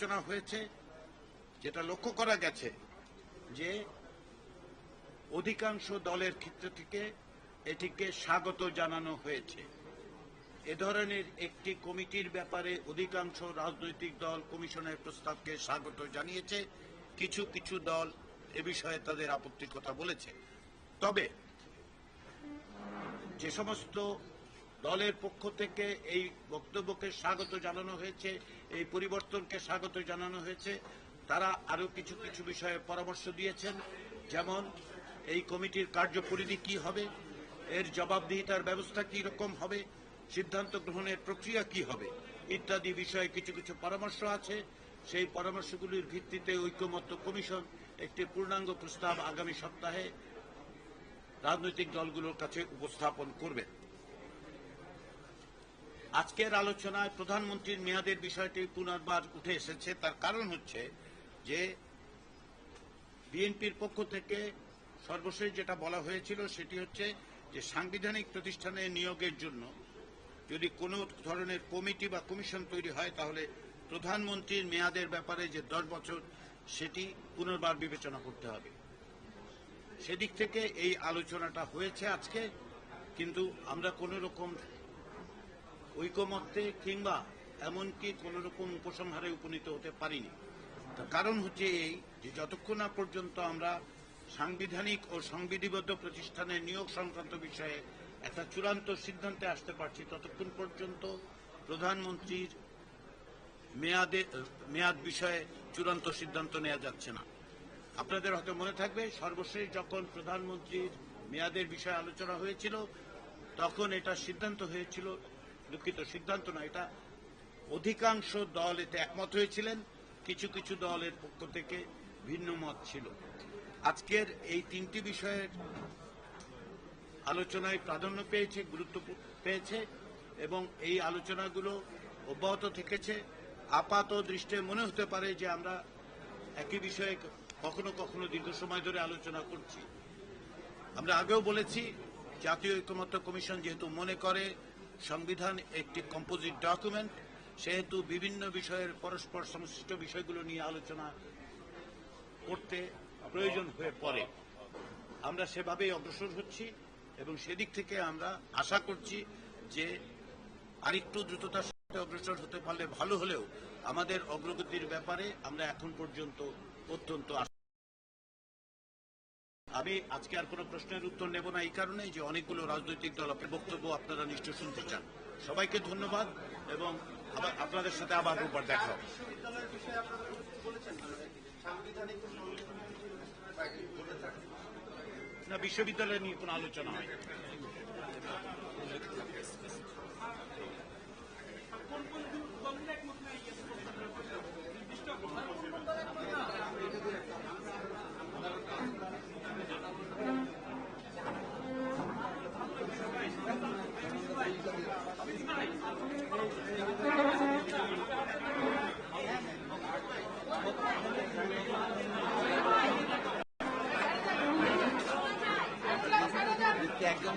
আলোচনা হয়েছে, যেটা লক্ষ্য করা গেছে যে অধিকাংশ দলের ক্ষেত্র থেকে এটিকে স্বাগত জানানো হয়েছে। এ ধরনের একটি কমিটির ব্যাপারে অধিকাংশ রাজনৈতিক দল কমিশনের প্রস্তাবকে স্বাগত জানিয়েছে। কিছু কিছু দল এ বিষয়ে তাদের আপত্তির কথা বলেছে। তবে যে সমস্ত দলের পক্ষ থেকে এই বক্তব্যকে স্বাগত জানানো হয়েছে এই পরিবর্তনকে স্বাগত জানানো হয়েছে। তারা আরও কিছু কিছু বিষয়ে পরামর্শ দিয়েছেন, যেমন এই কমিটির কার্যপরিধি কি হবে, এর জবাবদিহিতার ব্যবস্থা কি রকম হবে, সিদ্ধান্ত গ্রহণের প্রক্রিয়া কি হবে, ইত্যাদি বিষয়ে কিছু কিছু পরামর্শ আছে। সেই পরামর্শগুলির ভিত্তিতে ঐক্যমত্য কমিশন একটি পূর্ণাঙ্গ প্রস্তাব আগামী সপ্তাহে রাজনৈতিক দলগুলোর কাছে উপস্থাপন করবে। আজকের আলোচনায় প্রধানমন্ত্রীর মেয়াদের বিষয়টি পুনর্বার উঠে এসেছে। তার কারণ হচ্ছে যে বিএনপির পক্ষ থেকে সর্বশেষ যেটা বলা হয়েছিল সেটি হচ্ছে যে সাংবিধানিক প্রতিষ্ঠানে নিয়োগের জন্য যদি কোনো ধরনের কমিটি বা কমিশন তৈরি হয়, তাহলে প্রধানমন্ত্রীর মেয়াদের ব্যাপারে যে দশ বছর, সেটি পুনর্বার বিবেচনা করতে হবে। সেদিক থেকে এই আলোচনাটা হয়েছে আজকে, কিন্তু আমরা কোনো রকম ঐকমত্যে কিংবা এমনকি কোন রকম উপসংহারে উপনীত হতে পারিনি। তার কারণ হচ্ছে এই যে যতক্ষণ না পর্যন্ত আমরা সাংবিধানিক ও সংবিধিবদ্ধ প্রতিষ্ঠানের নিয়োগ সংক্রান্ত বিষয়ে একটা চূড়ান্ত সিদ্ধান্তে আসতে পারছি, ততক্ষণ পর্যন্ত প্রধানমন্ত্রীর মেয়াদে, মেয়াদ বিষয়ে চূড়ান্ত সিদ্ধান্ত নেওয়া যাচ্ছে না। আপনাদের হয়তো মনে থাকবে, সর্বশেষ যখন প্রধানমন্ত্রীর মেয়াদের বিষয়ে আলোচনা হয়েছিল, তখন এটা সিদ্ধান্ত হয়েছিল দুঃখিত, সিদ্ধান্ত না এটা অধিকাংশ দল এতে একমত হয়েছিলেন, কিছু কিছু দলের পক্ষ থেকে ভিন্ন মত ছিল। আজকের এই তিনটি বিষয়ের আলোচনায় প্রাধান্য পেয়েছে, গুরুত্ব পেয়েছে এবং এই আলোচনাগুলো অব্যাহত থেকেছে। আপাত দৃষ্টে মনে হতে পারে যে আমরা একই বিষয়ে কখনো কখনো দীর্ঘ সময় ধরে আলোচনা করছি। আমরা আগেও বলেছি, জাতীয় ঐক্যমত্য কমিশন যেহেতু মনে করে সংবিধান একটি কম্পোজিট ডকুমেন্ট সেহেতু বিভিন্ন বিষয়ের পরস্পর সংশ্লিষ্ট বিষয়গুলো নিয়ে আলোচনা করতে প্রয়োজন হয়ে পড়ে। আমরা সেভাবেই অগ্রসর হচ্ছি এবং সেদিক থেকে আমরা আশা করছি যে আরেকটু দ্রুততার সাথে অগ্রসর হতে পারলে ভালো হলেও আমাদের অগ্রগতির ব্যাপারে আমরা এখন পর্যন্ত অত্যন্ত আমি আজকে আর কোনো প্রশ্নের উত্তর নেব না এই কারণে যে অনেকগুলো রাজনৈতিক দল বক্তব্য আপনারা নিশ্চয় শুনতে চান। সবাইকে ধন্যবাদ এবং আপনাদের সাথে আবার রোববার দেখা হবে। না, বিশ্ববিদ্যালয় নিয়ে কোনো আলোচনা হয় একজন